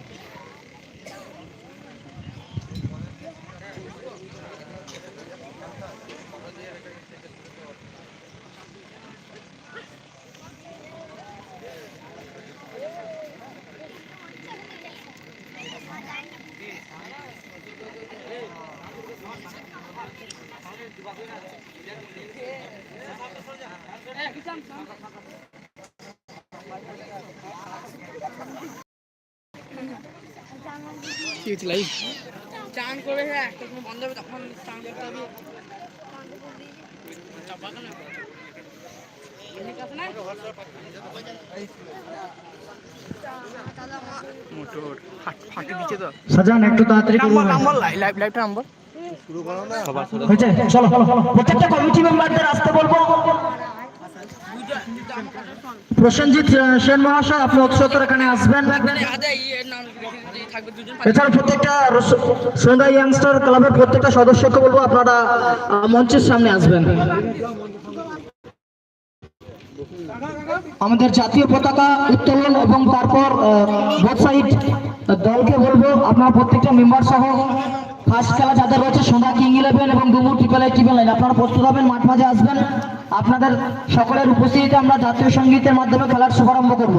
কি লাইভ চান করে হ্যাঁ একটা সময় বন্ধ হবে তখন চান করতে হবে। সাজান একটু তাড়াতাড়ি নাম্বার নাম্বার লাইভ লাইভ লাইভটা নাম্বার। হয়েছে চলো। প্রত্যেকটা কমিটি মেম্বারদের আসতে বলব। প্রসেনজিৎ সেন মহাশয়, আপনি অতিসত্তর এখানে আসবেন। এছাড়া প্রত্যেকটা সন্ধ্যা ইয়াংস্টার ক্লাবের প্রত্যেকটা সদস্যকে বলব, আপনারা মঞ্চের সামনে আসবেন। আমাদের জাতীয় পতাকা উত্তোলন এবং তারপর দলকে বলব, আপনার প্রত্যেকটা মেম্বার সহ ফার্স্ট খেলা যাদের রয়েছে, সোনা কিং ইলেভেন এবং ডুমুর ট্রিপল আই ট্রিপল নাইন আপনারা প্রস্তুত হবেন, মাঠ মাঝে আসবেন। আপনাদের সকলের উপস্থিতিতে আমরা জাতীয় সঙ্গীতের মাধ্যমে খেলার শুভারম্ভ করব।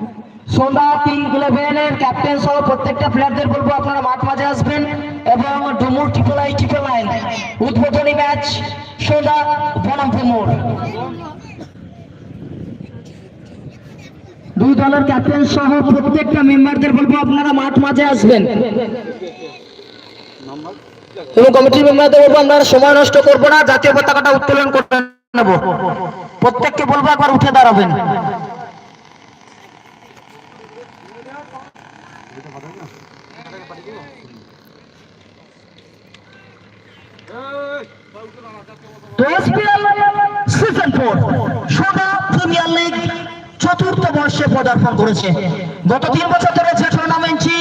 সন্ধ্যা কিং ইলেভেনের ক্যাপ্টেন সহ প্রত্যেকটা প্লেয়ারদের বলব আপনারা মাঠ মাঝে আসবেন এবং ডুমুর ট্রিপল আই ট্রিপল উদ্বোধনী ম্যাচ সন্ধ্যা বনাম ডুমুর। দুই দলের ক্যাপ্টেন সহ প্রত্যেকটা মেম্বারদের বলব আপনারা মাঠ মাঝে আসবেন। এবং কমিটির মেম্বারদের বলব আপনারা সময় নষ্ট করব না, জাতীয় পতাকাটা উত্তোলন করে নেব। প্রত্যেককে বলব একবার উঠে দাঁড়াবেন তো SPL সিজন ফোর সোনা প্রিমিয়ার লিগ চতুর্থ বর্ষে পদার্পণ করেছে গত তিন বছর ধরে যে টুর্নামেন্টটি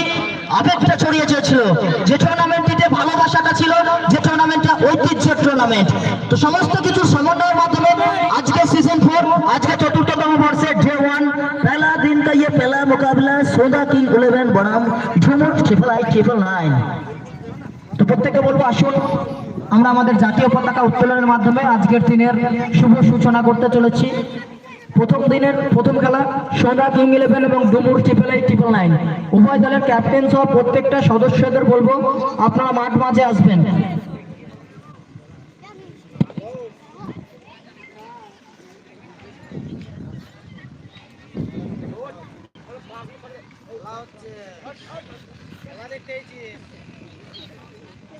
আবেগটা ছড়িয়ে চেয়েছিল যে টুর্নামেন্টটিতে ভালোবাসাটা ছিল যে টুর্নামেন্টটা ঐতিহ্যের টুর্নামেন্ট তো সমস্ত কিছু সমন্বয়ের মাধ্যমে আজকে সিজন ফোর আজকে চতুর্থতম বর্ষে ডে ওয়ান পেলা দিন কা পেলা মোকাবিলা সোদা কিং ইলেভেন বনাম ঝুমুর ট্রিপল আই ট্রিপল নাইন তো প্রত্যেককে বলব আসুন আমরা আমাদের জাতীয় পতাকা উত্তোলনের মাধ্যমে আজকের দিনের শুভ সূচনা করতে চলেছি। প্রথম দিনের প্রথম খেলা সোনা কিং ইলেভেন এবং ডুমুর ট্রিপল এইট, ট্রিপল নাইন। উভয় দলের ক্যাপ্টেন সহ প্রত্যেকটা সদস্যদের বলব, আপনারা মাঠ মাঝে আসবেন।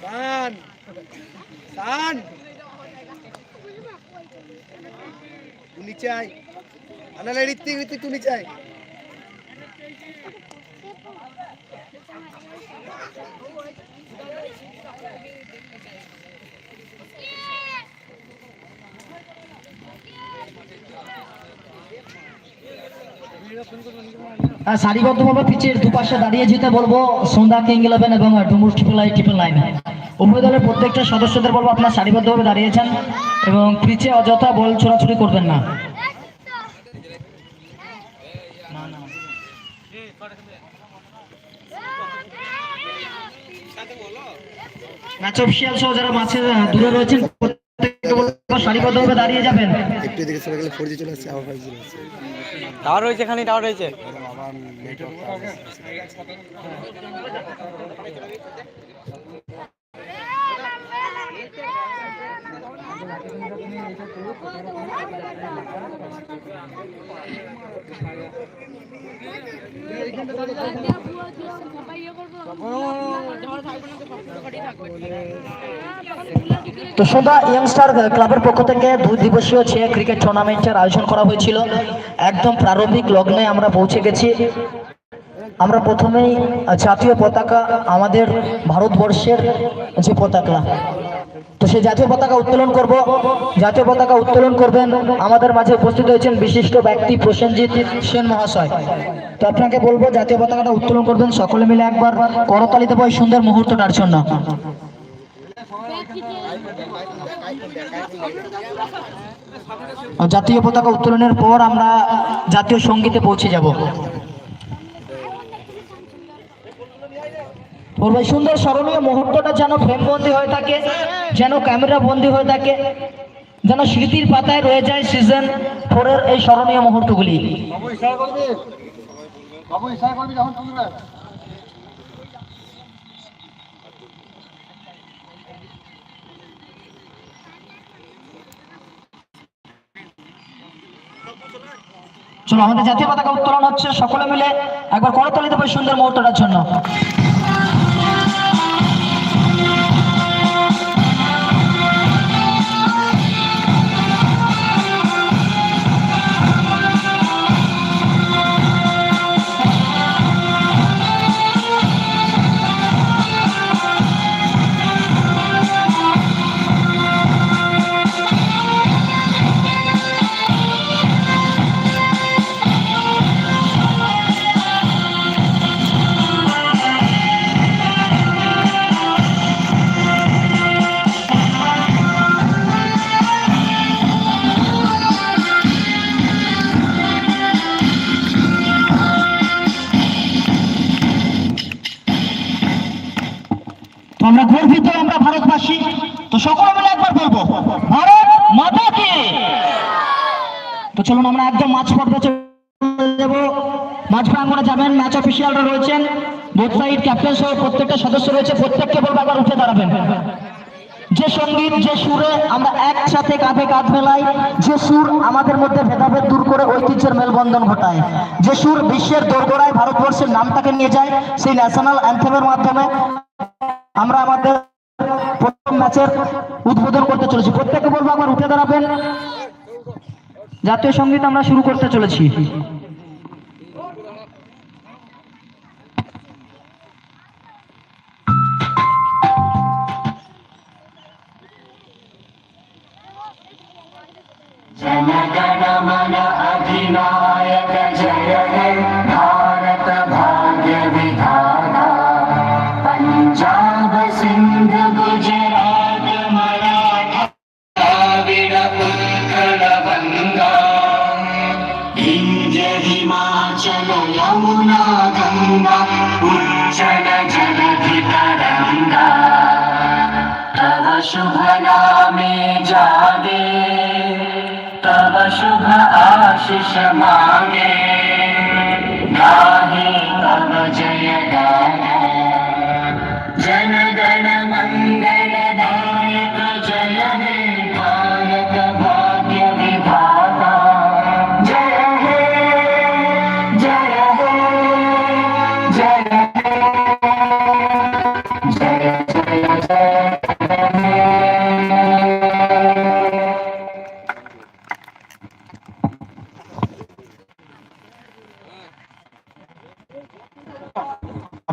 সান সান। নিচে আয় আনালে ঋত্বিক ঋত্বিক তুই নিচে সারিবদ্ধভাবে পিচের দুপাশে দাঁড়িয়ে যেতে বলব সন্ধ্যা কিং ইলেভেন এবং ডুমুর ট্রিপল আই ট্রিপল নাইন উভয় দলের প্রত্যেকটা সদস্যদের বলব আপনারা সারিবদ্ধভাবে দাঁড়িয়েছেন এবং পিচে অযথা বল ছোড়াছুড়ি করবেন না। ম্যাচ অফিসিয়াল সহ যারা মাঝে দূরে রয়েছেন সারিবদ্ধভাবে দাঁড়িয়ে যাবেন। একটু এদিকে চলে গেলে ফোর জি চলে আসছে আবার ফাইভ জি আসছে টাওয়ার রয়েছে এখানে টাওয়ার রয়েছে আবার নেটওয়ার্ক তো সন্ধ্যা ইয়াংস্টার ক্লাবের পক্ষ থেকে দুই দিবসীয় ছে ক্রিকেট টুর্নামেন্টের আয়োজন করা হয়েছিল। একদম প্রারম্ভিক লগ্নে আমরা পৌঁছে গেছি। আমরা প্রথমেই জাতীয় পতাকা আমাদের ভারতবর্ষের যে পতাকা তো সেই জাতীয় পতাকা উত্তোলন করব। জাতীয় পতাকা উত্তোলন করবেন। আমাদের মাঝে উপস্থিত হয়েছেন বিশিষ্ট ব্যক্তি প্রসেনজিৎ সেন মহাশয়। তো আপনাকে বলব, জাতীয় পতাকাটা উত্তোলন করবেন। সকলে মিলে একবার করতালি দেবো সুন্দর মুহূর্তটার জন্য। জাতীয় পতাকা উত্তোলনের পর আমরা জাতীয় সঙ্গীতে পৌঁছে যাব। ভাই সুন্দর স্মরণীয় মুহূর্তটা যেন ফ্রেমবন্দি হয়ে থাকে, যেন ক্যামেরা বন্দি হয়ে থাকে, যেন স্মৃতির পাতায় রয়ে যায় সিজন ফোরের এই স্মরণীয় মুহূর্তগুলি। চলো আমাদের জাতীয় পতাকা উত্তোলন হচ্ছে, সকলে মিলে একবার করতালি দেবো সুন্দর মুহূর্তটার জন্য। তো সকলে মিলে একবার বলব, ভারত মাতা কি? তো চলুন আমরা একদম মাছ চলে যাব। মাঝ প্রাঙ্গনে যাবেন ম্যাচ অফিসিয়ালরা রয়েছেন বোথ সাইড ক্যাপ্টেন সহ প্রত্যেকটা সদস্য রয়েছে, প্রত্যেককে বলব একবার উঠে দাঁড়াবেন। যে সংগীত, যে সুরে আমরা একসাথে কাঁধে কাঁধ মেলাই, যে সুর আমাদের মধ্যে ভেদাভেদ দূর করে ঐতিহ্যের মেলবন্ধন ঘটায়, যে সুর বিশ্বের দোরগোড়ায় ভারতবর্ষের নামটাকে নিয়ে যায়, সেই ন্যাশনাল অ্যান্থেমের মাধ্যমে আমরা আমাদের প্রথম ম্যাচের উদ্বোধন করতে চলেছি। প্রত্যেকে বলব একবার উঠে দাঁড়াবেন। জাতীয় সংগীত আমরা শুরু করতে চলেছি। Shema.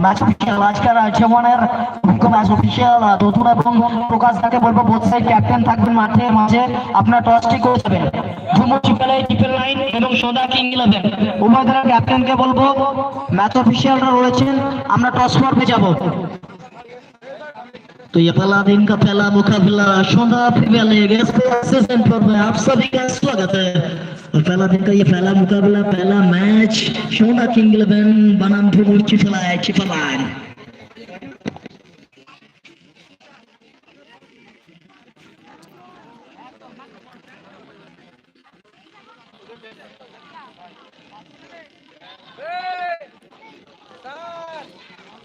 ম্যাচ অফিসিয়াল আজকের যেমনের মুখ্য ম্যাচ অফিসিয়াল দতুন এবং প্রকাশ দাকে বলবো বোধ সাইড ক্যাপ্টেন থাকবেন মাঠে মাঝে আপনার টসটি করে যাবেন ধুমু ট্রিপল এই ট্রিপল নাইন এবং সোদা কিং ইলেভেন উভয় দলের ক্যাপ্টেনকে বলবো ম্যাচ অফিসিয়ালরা রয়েছেন আমরা টস পর্বে যাব तो ये पहला दिन का पहला मुकाबला सोना प्रीमियर लीग सीजन पर में आप सभी का स्वागत है और पहला दिन का ये पहला मुकाबला पहला मैच शोडा किंग इलेवन बनाम धुमुर चिफलाय चिपला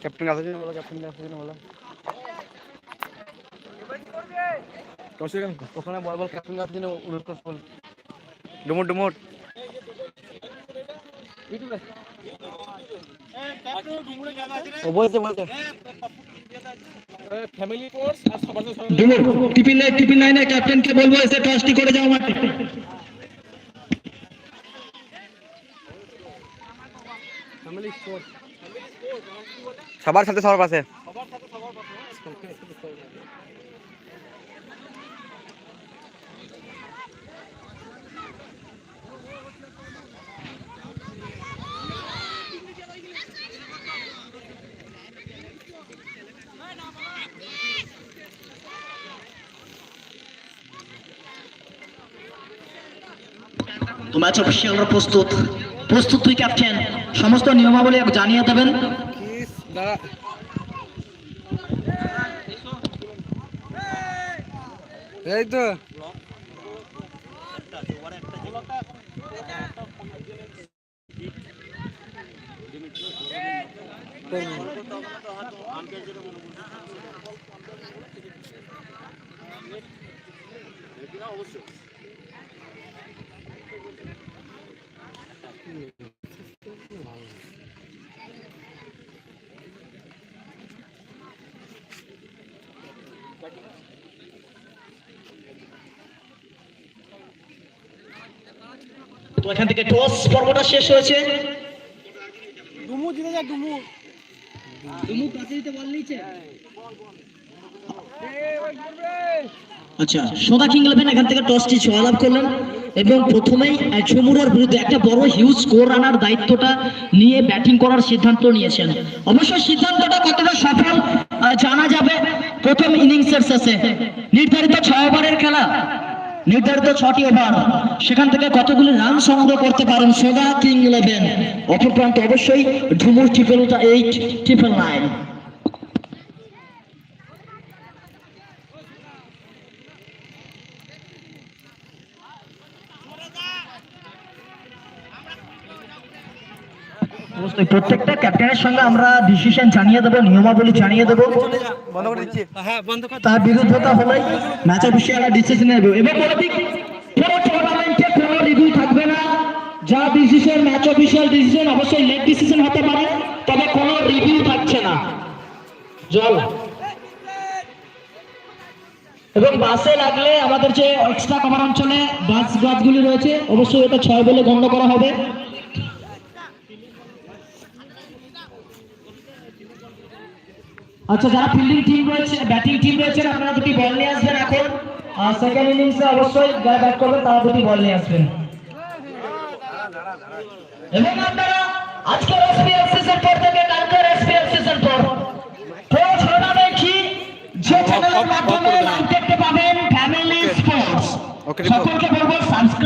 कैप्टन का बोला कैप्टन का बोला। कौन से कौन से बॉल बॉल कैप्टन आसे जी ने उड़कर बोल। টিপি নাইনে ক্যাপ্টেনকে বলব এসে টসটি করে যাও মাঠে সবার সাথে সবার পাশে। তো ম্যাচ অফিসিয়ালরা প্রস্তুত। প্রস্তুত তুই ক্যাপ্টেন। সমস্ত নিয়মাবলী জানিয়ে দেবেন। এই তো। তো এখান থেকে টস পর্বটা শেষ হয়েছে। ডুমু জিতে যা ডুমু। আচ্ছা সোদা কিং ইলেভেন এখান থেকে টসটি জয়লাভ করলেন। এবং প্রথমেই আহ, বিরুদ্ধে একটা বড় হিউজ স্কোর আনার দায়িত্বটা নিয়ে ব্যাটিং করার সিদ্ধান্ত নিয়েছেন। অবশ্যই সিদ্ধান্তটা কতটা সফল জানা যাবে প্রথম ইনিংসের শেষে। নির্ধারিত ছয় ওভারের খেলা নির্ধারিত ছটি ওভার। সেখান থেকে কতগুলি রান সংগ্রহ করতে পারেন সোদা কিং ইলেভেন অপর প্রান্তে অবশ্যই ঢুমুর ট্রিপল এইট ট্রিপল নাইন অবশ্যই প্রত্যেকটা ক্যাপ্টেনের সঙ্গে আমরা ডিসিশন জানিয়ে দেবো নিয়মাবলী জানিয়ে দেবো। দিচ্ছি তার বিরুদ্ধতা হলে ম্যাচ অফিসিয়ালরা ডিসিশন নেবে। এবং বলে দিক পুরো টুর্নামেন্টে কোনো রিভিউ থাকবে না। যা ডিসিশন ম্যাচ অফিসিয়াল ডিসিশন অবশ্যই লেট ডিসিশন হতে পারে তবে কোনো রিভিউ থাকছে না। জল। এবং বাসে লাগলে আমাদের যে এক্সট্রা কভার অঞ্চলে বাস গাছগুলি রয়েছে অবশ্যই এটা ছয় বলে গণ্য করা হবে। আচ্ছা যারা ফিল্ডিং টিম রয়েছে ব্যাটিং টিম রয়েছে আপনারা দুটি বল নিয়ে আসবেন এখন। সেকেন্ড ইনিংসে অবশ্যই যারা ব্যাট করবেন তারা দুটি বল নিয়ে আসবেন। এবং আপনারা আজকের এসপিএল সিজন ফোর থেকে কালকের এসপিএল সিজন ফোর কোচ টুর্নামেন্টটি যে চ্যানেলের মাধ্যমে লাইভ দেখতে পাবেন ফ্যামিলি স্পোর্টস সকলকে বলব সাবস্ক্রাইব